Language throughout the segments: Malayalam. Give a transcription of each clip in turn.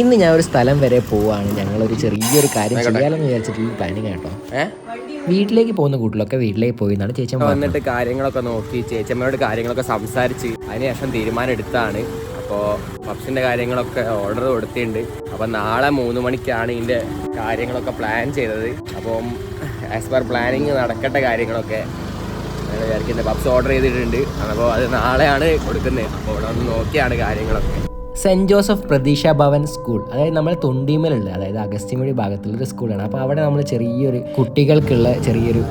ഇന്ന് ഞാൻ ഒരു സ്ഥലം വരെ പോവാണ്. ഞങ്ങളൊരു ചെറിയൊരു കാര്യം ചെയ്യാമെന്ന് വിചാരിച്ചിട്ടുള്ള പ്ലാനിങ് കേട്ടോ. വീട്ടിലേക്ക് പോകുന്ന കൂട്ടിലൊക്കെ വീട്ടിലേക്ക് പോയി എന്നാണ് ചേച്ചി വന്നിട്ട് കാര്യങ്ങളൊക്കെ നോക്കി ചേച്ചമ്മയോട് കാര്യങ്ങളൊക്കെ സംസാരിച്ച് അതിനുശേഷം തീരുമാനം എടുത്താണ്. അപ്പോൾ പപ്സിന്റെ കാര്യങ്ങളൊക്കെ ഓർഡർ കൊടുത്തിട്ടുണ്ട്. അപ്പോൾ നാളെ മൂന്ന് മണിക്കാണ് ഇതിന്റെ കാര്യങ്ങളൊക്കെ പ്ലാൻ ചെയ്തത്. അപ്പം ആസ് പെർ പ്ലാനിങ് നടക്കട്ടെ കാര്യങ്ങളൊക്കെ. വിചാരിക്കുന്നത് പപ്സ് ഓർഡർ ചെയ്തിട്ടുണ്ട്. അപ്പോൾ അത് നാളെയാണ് കൊടുക്കുന്നത്. അപ്പോൾ ഇവിടെ ഒന്ന് നോക്കിയാണ് കാര്യങ്ങളൊക്കെ. സെന്റ് ജോസഫ് പ്രതീക്ഷ ഭവൻ സ്കൂൾ. അതായത് നമ്മൾ തൊണ്ടിമലുള്ള അതായത് അഗസ്ത്യമുടി ഭാഗത്തുള്ളൊരു സ്കൂളാണ്. അപ്പോൾ അവിടെ നമ്മൾ ചെറിയൊരു കുട്ടികൾക്കുള്ള ചെറിയൊരു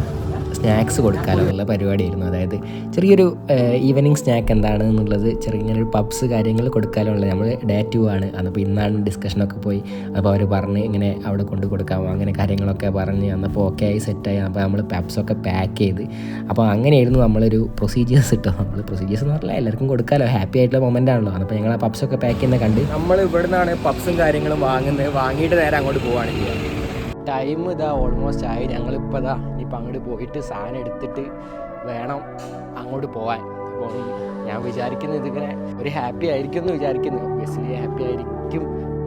സ്നാക്സ് കൊടുക്കാമല്ലോ എന്നുള്ള പരിപാടിയായിരുന്നു. അതായത് ചെറിയൊരു ഈവനിങ് സ്നാക്ക് എന്താണ് എന്നുള്ളത് ചെറിയ ഇങ്ങനെ ഒരു പബ്സ് കാര്യങ്ങൾ കൊടുക്കാമല്ലോ ഉള്ളത്. നമ്മൾ ഡേ ടു ആണ്. അപ്പോൾ ഇന്നാണ് ഡിസ്കഷനൊക്കെ പോയി. അപ്പോൾ അവർ പറഞ്ഞ് ഇങ്ങനെ അവിടെ കൊണ്ട് കൊടുക്കാം അങ്ങനെ കാര്യങ്ങളൊക്കെ പറഞ്ഞ് അന്നപ്പോൾ ഓക്കെ ആയി സെറ്റായി അപ്പോൾ നമ്മൾ പബ്സൊക്കെ പാക്ക് ചെയ്ത്. അപ്പോൾ അങ്ങനെയായിരുന്നു നമ്മളൊരു പ്രൊസീജിയേഴ്സ് ഇട്ടോ നമ്മൾ പ്രൊസീജിയേഴ്സ് എന്ന് പറഞ്ഞാൽ എല്ലാവർക്കും കൊടുക്കാമല്ലോ ഹാപ്പി ആയിട്ടുള്ള മൊമെന്റ് ആണല്ലോ. അപ്പോൾ ഞങ്ങൾ ആ പബ്സൊക്കെ പാക്ക് ചെയ്യുന്ന കണ്ട് നമ്മൾ ഇവിടുന്നാണ് പബ്സും കാര്യങ്ങളും വാങ്ങുന്നത്. വാങ്ങിയിട്ട് നേരെ അങ്ങോട്ട് പോവുകയാണ് ചെയ്യുക. ടൈം ഇതാ ഓൾമോസ്റ്റ് ആയി. ഞങ്ങളിപ്പോൾ ഇതാ ഇനിയിപ്പോൾ അങ്ങോട്ട് പോയിട്ട് സാധനം എടുത്തിട്ട് വേണം അങ്ങോട്ട് പോകാൻ അപ്പോൾ ഞാൻ വിചാരിക്കുന്നത് ഇതിങ്ങനെ ഒരു ഹാപ്പി ആയിരിക്കും എന്ന് വിചാരിക്കുന്നു. ഒബ്വിയസ്ലി ഹാപ്പി ആയിരിക്കും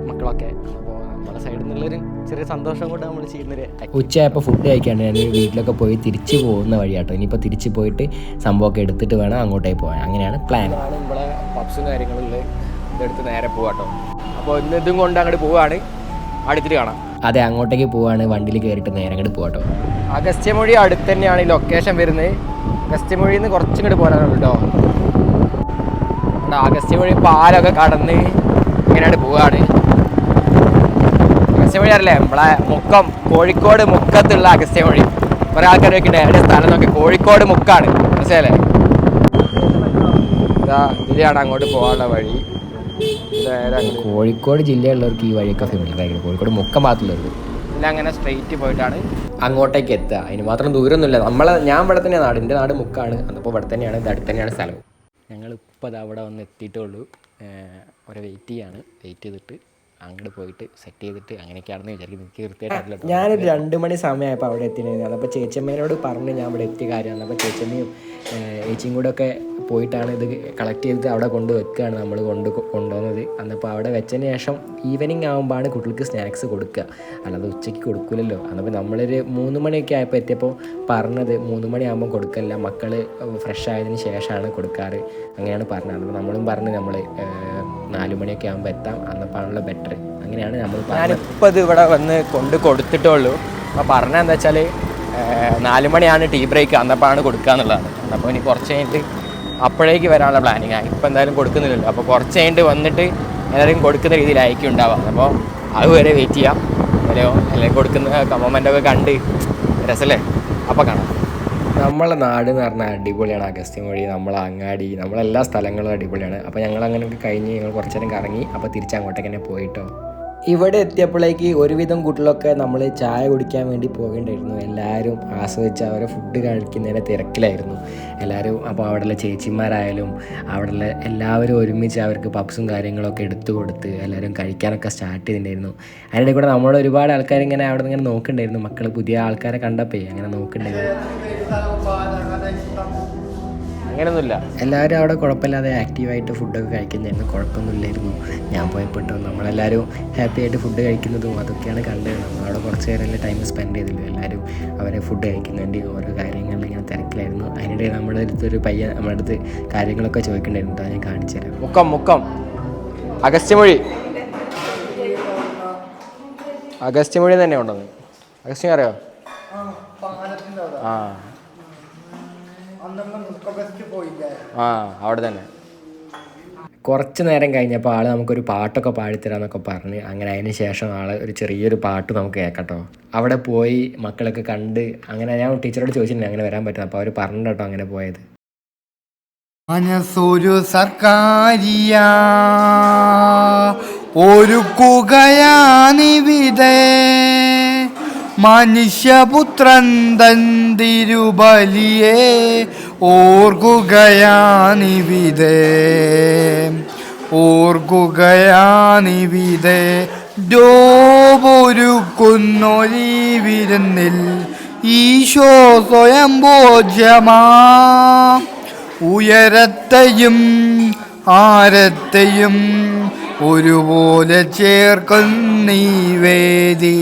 മക്കളൊക്കെ. അപ്പോൾ നമ്മളെ സൈഡിൽ നിന്നുള്ളൊരു ചെറിയ സന്തോഷം കൊണ്ട് നമ്മൾ ചെയ്യുന്നൊരു ഉച്ചയായപ്പോൾ ഫുഡ് കഴിക്കാണ്ട് ഞാൻ വീട്ടിലൊക്കെ പോയി തിരിച്ച് പോകുന്ന വഴിയാട്ടോ. ഇനിയിപ്പോൾ തിരിച്ച് പോയിട്ട് സംഭവമൊക്കെ എടുത്തിട്ട് വേണം അങ്ങോട്ടേ പോകാൻ അങ്ങനെയാണ് പ്ലാൻ ആണ് നമ്മളെ പപ്സും കാര്യങ്ങളുള്ളത് ഇതെടുത്ത് നേരെ പോകാട്ടോ അപ്പോൾ ഇന്ന് ഇതും കൊണ്ട് അങ്ങോട്ട് പോവുകയാണ് അടുത്തിട്ട് കാണാം. അതെ അങ്ങോട്ടേക്ക് പോവാണ്. വണ്ടിയിൽ കയറിയിട്ട് നേരെ അങ്ങോട്ട് പോകട്ടോ അഗസ്ത്യമൊഴി അടുത്ത് തന്നെയാണ് ഈ ലൊക്കേഷൻ വരുന്നത്. അഗസ്ത്യമൊഴിയിൽ നിന്ന് കുറച്ചും കൂടി പോരാനുള്ളൂ കേട്ടോ അഗസ്ത്യമൊഴി പാലൊക്കെ കടന്ന് ഇങ്ങനെയാണ് പോവാണ്. അഗസ്ത്യമൊഴി അറിയില്ലേ? നമ്മളെ മുക്കം കോഴിക്കോട് മുക്കത്തുള്ള അഗസ്ത്യമൊഴി കുറേ ആൾക്കാർ വെക്കണ്ടേ സ്ഥലം നോക്കി കോഴിക്കോട് മുക്കാണ്. മനസ്സിലല്ലേ ഇതാ ഇതിലാണ് അങ്ങോട്ട് പോകാനുള്ള വഴി. കോഴിക്കോട് ജില്ലയിലുള്ളവർക്ക് ഈ വഴിയൊക്കെ ഫെമിലിയർ ആയിരിക്കും കോഴിക്കോട് മുക്കം ഭാഗത്തുള്ളവർക്ക്. അങ്ങനെ സ്ട്രെയിറ്റ് പോയിട്ടാണ്. അങ്ങോട്ടേക്ക് എത്തുക. അതിന് മാത്രം ദൂരമൊന്നുമില്ല. നമ്മളെ ഞാൻ ഇവിടെ തന്നെയാണ് നാട്. എന്റെ നാട് മുക്കാണ്. അപ്പോൾ ഇവിടെ തന്നെയാണ്. ഇത് അടുത്ത് തന്നെയാണ് സ്ഥലം. ഞങ്ങൾ ഇപ്പോൾ അത് അവിടെ വന്ന് എത്തിയിട്ടുള്ളൂ ഒരു വെയിറ്റ് ചെയ്യാണ്. വെയിറ്റ് ചെയ്തിട്ട് അങ്ങോട്ട് പോയിട്ട് സെറ്റ് ചെയ്തിട്ട് അങ്ങനെയൊക്കെയാണെന്ന് വിചാരിക്കുന്നത് എനിക്ക് കൃത്യമായിട്ട് ഞാനൊരു രണ്ട് മണി സമയമായപ്പോൾ അവിടെ എത്തിയിരുന്നു അപ്പോൾ ചേച്ചമ്മേനോട് പറഞ്ഞ് ഞാൻ ഇവിടെ എത്തിയ കാര്യമാണ്. അപ്പോൾ ചേച്ചമ്മയും ഏച്ചിയും കൂടെ ഒക്കെ പോയിട്ടാണ് ഇത് കളക്ട് ചെയ്തിട്ട് അവിടെ കൊണ്ട് വെക്കുകയാണ് നമ്മൾ കൊണ്ട് കൊണ്ടുവന്നത്. അന്നപ്പോൾ അവിടെ വെച്ചതിന് ശേഷം ഈവനിങ് ആകുമ്പോഴാണ് കുട്ടികൾക്ക് സ്നാക്സ് കൊടുക്കുക. അല്ലാതെ ഉച്ചയ്ക്ക് കൊടുക്കില്ലല്ലോ അന്നപ്പോൾ നമ്മളൊരു മൂന്ന് മണിയൊക്കെ ആയപ്പോൾ എത്തിയപ്പോൾ പറഞ്ഞത് മൂന്ന് മണിയാകുമ്പോൾ കൊടുക്കല്ല. മക്കൾ ഫ്രഷ് ആയതിന് ശേഷമാണ് കൊടുക്കാറ്. അങ്ങനെയാണ് പറഞ്ഞത്. അപ്പോൾ നമ്മളും പറഞ്ഞ് നമ്മൾ നാല് മണിയൊക്കെ ആകുമ്പോൾ എത്താം. അന്നപ്പാണല്ലോ ബെറ്റർ അങ്ങനെയാണ് നമ്മൾ ഞാനിപ്പോൾ ഇത് ഇവിടെ വന്ന് കൊണ്ട് കൊടുത്തിട്ടേ ഉള്ളൂ അപ്പോൾ പറഞ്ഞ എന്താ വെച്ചാൽ നാല് മണിയാണ് ടീ ബ്രേക്ക് അന്നപ്പാണ് കൊടുക്കുക എന്നുള്ളതാണ് അപ്പോൾ ഇനി കുറച്ച് കഴിഞ്ഞിട്ട് അപ്പോഴേക്ക് വരാനുള്ള പ്ലാനിങ് ആണ് ഇപ്പോൾ എന്തായാലും കൊടുക്കുന്നില്ലല്ലോ. അപ്പോൾ കുറച്ച് കഴിഞ്ഞിട്ട് വന്നിട്ട് എല്ലാവരും കൊടുക്കുന്ന രീതിയിലായിരിക്കും ഉണ്ടാവാം അപ്പോൾ അതുവരെ വെയിറ്റ് ചെയ്യാം. അല്ലയോ അല്ലെങ്കിൽ കൊടുക്കുന്ന മൊമെന്റൊക്കെ കണ്ട് രസമല്ലേ അപ്പോൾ കാണാം. നമ്മളെ നാട് എന്ന് പറഞ്ഞാൽ അടിപൊളിയാണ് അഗസ്ത്യമൊഴി നമ്മളെ അങ്ങാടി നമ്മളെല്ലാ സ്ഥലങ്ങളും അടിപൊളിയാണ്. അപ്പോൾ ഞങ്ങൾ അങ്ങനെയൊക്കെ കഴിഞ്ഞ് ഞങ്ങൾ കുറച്ച് നേരം കറങ്ങി അപ്പോൾ തിരിച്ചങ്ങോട്ടേക്ക് തന്നെ പോയിട്ടോ ഇവിടെ എത്തിയപ്പോഴേക്ക് ഒരുവിധം കുട്ടികളൊക്കെ നമ്മൾ ചായ കുടിക്കാൻ വേണ്ടി പോകേണ്ടായിരുന്നു. എല്ലാവരും ആസ്വദിച്ച് അവരെ ഫുഡ് കഴിക്കുന്നതിന്റെ തിരക്കിലായിരുന്നു. എല്ലാവരും അപ്പോൾ അവിടെയുള്ള ചേച്ചിമാരായാലും അവിടെയുള്ള എല്ലാവരും ഒരുമിച്ച് അവർക്ക് പപ്സും കാര്യങ്ങളൊക്കെ എടുത്തു കൊടുത്ത് എല്ലാവരും കഴിക്കാനൊക്കെ സ്റ്റാർട്ട് ചെയ്തിട്ടുണ്ടായിരുന്നു. അതിനിടെ കൂടെ നമ്മളെ ഒരുപാട് ആൾക്കാർ ഇങ്ങനെ അവിടെ ഇങ്ങനെ നോക്കുന്നുണ്ടായിരുന്നു. മക്കൾ പുതിയ ആൾക്കാരെ കണ്ടപ്പോൾ അങ്ങനെ നോക്കുന്നുണ്ടായിരുന്നു. അങ്ങനെയൊന്നുമില്ല. എല്ലാവരും അവിടെ കുഴപ്പമില്ലാതെ ആക്റ്റീവായിട്ട് ഫുഡൊക്കെ കഴിക്കുന്നതായിരുന്നു. കുഴപ്പമൊന്നുമില്ലായിരുന്നു. ഞാൻ പോയപ്പോട്ടോ. നമ്മളെല്ലാവരും ഹാപ്പി ആയിട്ട് ഫുഡ് കഴിക്കുന്നതും അതൊക്കെയാണ് കണ്ടത്. നമ്മളവിടെ കുറച്ച് നേരമല്ലേ ടൈം സ്പെൻഡ് ചെയ്തില്ല എല്ലാവരും അവരെ ഫുഡ് കഴിക്കുന്നതിന്റെ ഓരോ കാര്യങ്ങളിൽ ഇങ്ങനെ തിരക്കിലായിരുന്നു. അതിനിടെ നമ്മുടെ അടുത്തൊരു പയ്യൻ നമ്മുടെ അടുത്ത് കാര്യങ്ങളൊക്കെ ചോദിക്കണ്ടായിരുന്നു ഞാൻ കാണിച്ചു തരാം. മുക്കം മുക്കം. അഗസ്ത്യമൊഴി. അഗസ്ത്യമൊഴി തന്നെ ഉണ്ടെന്ന് അഗസ്ത്യം അറിയോ? ആ. ആ അവിടെ തന്നെ. കുറച്ച് നേരം കഴിഞ്ഞപ്പോൾ ആൾ നമുക്കൊരു പാട്ടൊക്കെ പാടിത്തരാന്നൊക്കെ പറഞ്ഞ് അങ്ങനെ അതിന് ശേഷം ആൾ ഒരു ചെറിയൊരു പാട്ട് നമുക്ക് കേൾക്കട്ടോ. അവിടെ പോയി മക്കളൊക്കെ കണ്ട് അങ്ങനെ ഞാൻ ടീച്ചറോട് ചോദിച്ചിട്ടുണ്ട് അങ്ങനെ വരാൻ പറ്റും അപ്പോൾ അവർ പറഞ്ഞു കേട്ടോ അങ്ങനെ പോയത്. മനസ്സൊരു സർക്കാരിയ ഒരുക്കുകയാണിവിടെ മനുഷ്യപുത്രൻ തന്തിരുബലിയെ ഓർക്കുകയാണിവിടെ ഓർക്കുകയാണിവിടെ ഡോപൊരുക്കുന്നൊരീ വിരുന്നിൽ ഈശോ സ്വയം ബോധ്യമാ ഉയരത്തെയും ആരത്തെയും ഒരുപോലെ ചേർക്കുന്നീ വേദി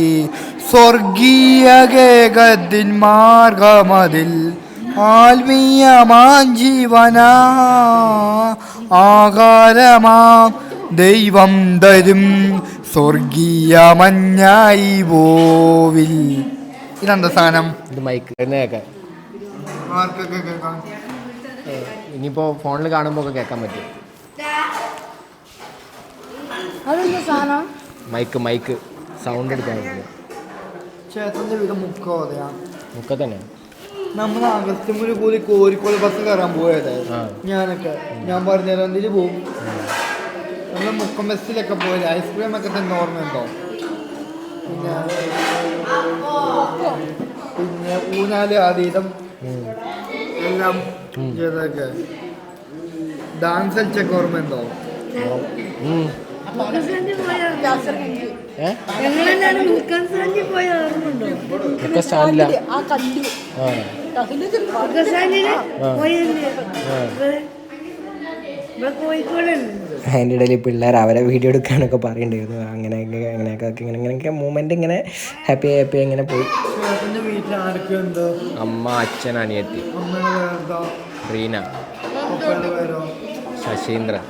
സ്വർഗീയ കേകത്തിൻ മാർഗമതിൽ ആത്മീയ ജീവന. ആകാരമാ ദൈവം തരും സ്വർഗീയ മഞ്ഞായി പോവിൽ. ഇതെന്താ സാധനം? ഇത് മൈക്ക് ഇനിയിപ്പോ ആർക്കൊക്കെ കേൾക്കാം? ഫോണിൽ കാണുമ്പോൾ ഒക്കെ കേൾക്കാൻ പറ്റും. അതെന്താ സാധനം? മൈക്ക് മൈക്ക് സൗണ്ട് എടുക്കാൻ പറ്റും. ചേട്ടന്റെ വീട് മുക്കോതയാ. മുക്ക തന്നെ നമ്മൾ അഗസ്ത്യമുരി കൂടി കോഴിക്കോട് ബസ് കയറാൻ പോയത്. ഞാനൊക്കെ. ഞാൻ പറഞ്ഞുതരാം എന്തിന് പോകും നമ്മൾ മുക്കം ബസ്സിലൊക്കെ പോയത് ഐസ്ക്രീം ഒക്കെ തന്നെ ഓർമ്മയുണ്ടോ? പിന്നെ പിന്നെ ഊഞ്ഞാൽ അതീതം എല്ലാം ചെയ്തൊക്കെ ഡാൻസ് കളിച്ചൊക്കെ ഓർമ്മയുണ്ടോ? സ്റ്റാൻഡില്ല അതിന്റെ ഇടയിൽ പിള്ളേർ അവരെ വീഡിയോ എടുക്കാനൊക്കെ പറയുന്നുണ്ടായിരുന്നു അങ്ങനെ അങ്ങനെയൊക്കെ ഇങ്ങനെ ഇങ്ങനെയൊക്കെ മൂമെന്റ് ഇങ്ങനെ ഹാപ്പി ഹാപ്പി ഇങ്ങനെ പോയി. അമ്മ അച്ഛൻ അനിയത്തി. റീന. ശശീന്ദ്രൻ.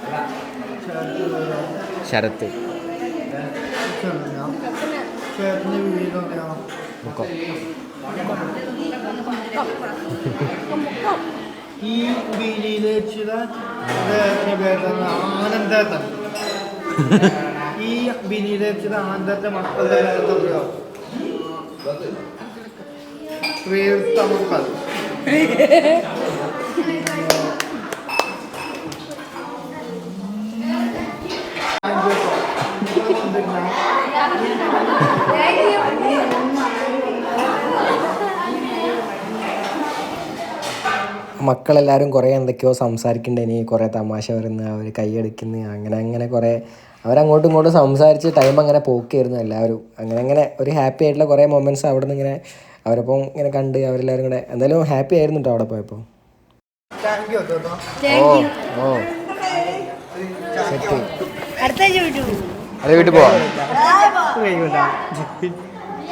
ശരത്ത്. മുക്കം. ഈ അദ്ദേഹത്തിന്റെ പേരാണ് ഈ ആനന്ദന്റെ മക്കളുടെ പേരെന്തറിയോ പ്രിയർത്ത മക്കൾ മക്കളെല്ലാവരും കുറേ എന്തൊക്കെയോ സംസാരിക്കുന്നുണ്ട് ഇനി കുറേ തമാശ വരുന്ന അവർ കൈയടിക്കുന്ന അങ്ങനെ അങ്ങനെ കുറേ അവരങ്ങോട്ടും ഇങ്ങോട്ടും സംസാരിച്ച് ടൈം അങ്ങനെ പോക്കിയിരുന്നു എല്ലാവരും. അങ്ങനെ അങ്ങനെ ഒരു ഹാപ്പി ആയിട്ടുള്ള കുറേ മൊമെന്റ്സ് അവിടെ നിന്ന് ഇങ്ങനെ അവരപ്പം ഇങ്ങനെ കണ്ട് അവരെല്ലാവരും കൂടെ എന്തായാലും ഹാപ്പി ആയിരുന്നു കേട്ടോ അവിടെ പോയപ്പോൾ ഓ ഓ. സെറ്റ് അടുത്ത വീട്ടിൽ പോവാം.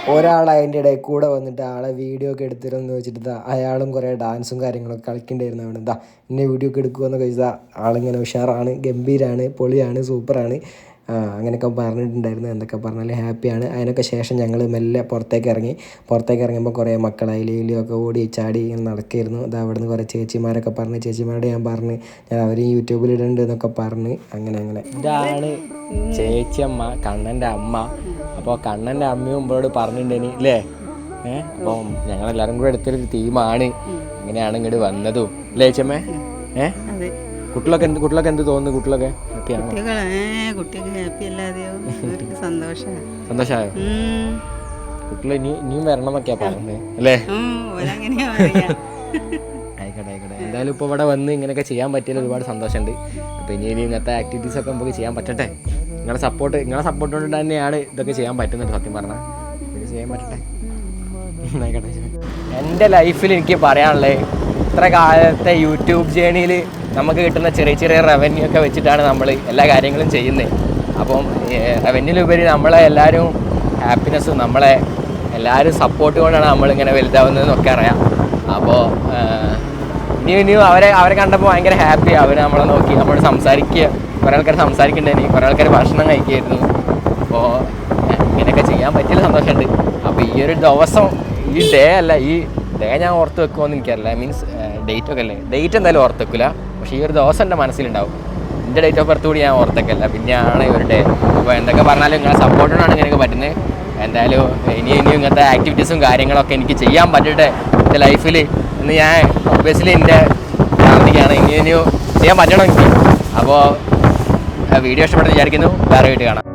ഒരാൾ അതിന്റെ ഇടയിൽ കൂടെ വന്നിട്ട് ആളെ വീഡിയോ ഒക്കെ എടുത്തിരുന്നു വെച്ചിട്ട് ഇതാ അയാളും കുറേ ഡാൻസും കാര്യങ്ങളൊക്കെ കളിക്കേണ്ടിയിരുന്നു അവിടെ എന്താ ഇന്നെ വീഡിയോ ഒക്കെ എടുക്കുമെന്നൊക്കെ ചോദിച്ചാൽ ആളിങ്ങനെ ഉഷാറാണ് ഗംഭീരാണ് പൊളിയാണ് സൂപ്പറാണ് അങ്ങനെയൊക്കെ പറഞ്ഞിട്ടുണ്ടായിരുന്നു. എന്തൊക്കെ പറഞ്ഞാലും ഹാപ്പിയാണ് അതിനൊക്കെ ശേഷം ഞങ്ങൾ മെല്ലെ പുറത്തേക്ക് ഇറങ്ങി. പുറത്തേക്ക് ഇറങ്ങുമ്പോൾ കുറേ മക്കൾ അതിലും ഒക്കെ ഓടി ചാടി ഇങ്ങനെ നടക്കായിരുന്നു. അത് അവിടെ നിന്ന് കുറേ ചേച്ചിമാരൊക്കെ പറഞ്ഞ് ചേച്ചിമാരോട് ഞാൻ പറഞ്ഞ് ഞാൻ അവർ യൂട്യൂബിൽ ഇടുന്നുണ്ട് എന്നൊക്കെ പറഞ്ഞ് അങ്ങനെ അങ്ങനെ. ഇതാണ് ചേച്ചിയമ്മ കണ്ണന്റെ അമ്മ. അപ്പോൾ കണ്ണന്റെ അമ്മയും ഇവളോട് പറഞ്ഞിട്ടുണ്ടെങ്കിൽ അല്ലേ ഏഹ് അപ്പോൾ ഞങ്ങളെല്ലാവരും കൂടെ എടുത്തൊരു തീമാണ് ഇങ്ങനെയാണ് ഇങ്ങോട്ട് വന്നതും. അല്ലേ ചേച്ചമ്മേ ഏഹ് അതെ. കുട്ടികളൊക്കെ എന്ത് കുട്ടികളൊക്കെ എന്ത് തോന്നുന്നു? കുട്ടികളൊക്കെ ഹാപ്പിയാണോ കുട്ടികൾ ഹാപ്പി അല്ലാതെയോ? സന്തോഷമാണ് സന്തോഷമായോ കുട്ടികൾ ഇനി ഇനിയും വരണം എന്നൊക്കെയാ പറയുന്നത് അല്ലേ ആയിക്കോട്ടെ ആയിക്കോട്ടെ. എന്തായാലും ഇപ്പോൾ ഇവിടെ വന്ന് ഇങ്ങനെയൊക്കെ ചെയ്യാൻ പറ്റിയതിൽ ഒരുപാട് സന്തോഷമുണ്ട്. അപ്പോൾ ഇനി ഇനി ഇങ്ങനത്തെ ആക്ടിവിറ്റീസ് ഒക്കെ നമുക്ക് ചെയ്യാൻ പറ്റട്ടെ. നിങ്ങളുടെ സപ്പോർട്ട് നിങ്ങളുടെ സപ്പോർട്ട് കൊണ്ട് തന്നെയാണ് ഇതൊക്കെ ചെയ്യാൻ പറ്റുന്നത് സത്യം പറഞ്ഞാൽ ഇത് ചെയ്യാൻ പറ്റട്ടെ. ആയിക്കോട്ടെ എന്റെ ലൈഫിൽ എനിക്ക് പറയാനുള്ളത് ഇത്ര കാലത്തെ യൂട്യൂബ് ജേണിയിൽ നമുക്ക് കിട്ടുന്ന ചെറിയ ചെറിയ റവന്യൂ ഒക്കെ വെച്ചിട്ടാണ് നമ്മൾ എല്ലാ കാര്യങ്ങളും ചെയ്യുന്നത് അപ്പം റവന്യൂലുപരി നമ്മളെ എല്ലാവരും ഹാപ്പിനെസ്സും നമ്മളെ എല്ലാവരും സപ്പോർട്ട് കൊണ്ടാണ് നമ്മളിങ്ങനെ വലുതാവുന്നതെന്നൊക്കെ അറിയാം. അപ്പോൾ ഇനി ഇനിയും അവരെ അവരെ കണ്ടപ്പോൾ ഭയങ്കര ഹാപ്പി അവർ നമ്മളെ നോക്കി നമ്മളോട് സംസാരിക്കുക. കുറേ ആൾക്കാർ സംസാരിക്കേണ്ടി കുറേ ആൾക്കാർ ഭക്ഷണം കഴിക്കുമായിരുന്നു അപ്പോൾ ഇങ്ങനെയൊക്കെ ചെയ്യാൻ പറ്റിയ സന്തോഷമുണ്ട്. അപ്പോൾ ഈ ഒരു ദിവസം ഈ ഡേ അല്ല ഈ ഡേ ഞാൻ ഓർത്ത് വെക്കുമെന്ന് എനിക്കറിയില്ല. മീൻസ് ഡേറ്റ് ഒക്കെ അല്ലേ ഡേറ്റ് എന്തായാലും ഓർത്തക്കില്ല പക്ഷേ ഈ ഒരു ദിവസം എന്റെ മനസ്സിലുണ്ടാവും. എന്റെ ഡേറ്റ് ഓഫ് ബർത്ത് കൂടി ഞാൻ ഓർത്തേക്കല്ല പിന്നെയാണ് ഇവരുടെ അപ്പോൾ എന്തൊക്കെ പറഞ്ഞാലും നിങ്ങളെ സപ്പോർട്ടിനാണ് ഇങ്ങനെയൊക്കെ പറ്റുന്നത്. എന്തായാലും ഇനി ഇനിയും ഇങ്ങനത്തെ ആക്ടിവിറ്റീസും കാര്യങ്ങളൊക്കെ എനിക്ക് ചെയ്യാൻ പറ്റട്ടെ എന്റെ ലൈഫിൽ എന്ന് ഞാൻ ഒബ്വിയസ്ലി എന്റെ പ്രാർത്ഥിക്കുകയാണ് ഇനി ഇനിയും ചെയ്യാൻ പറ്റണം എനിക്ക്. അപ്പോൾ വീഡിയോ ഇഷ്ടപ്പെട്ടെന്ന് വിചാരിക്കുന്നു. വേറെ വീട്ടിൽ കാണാം.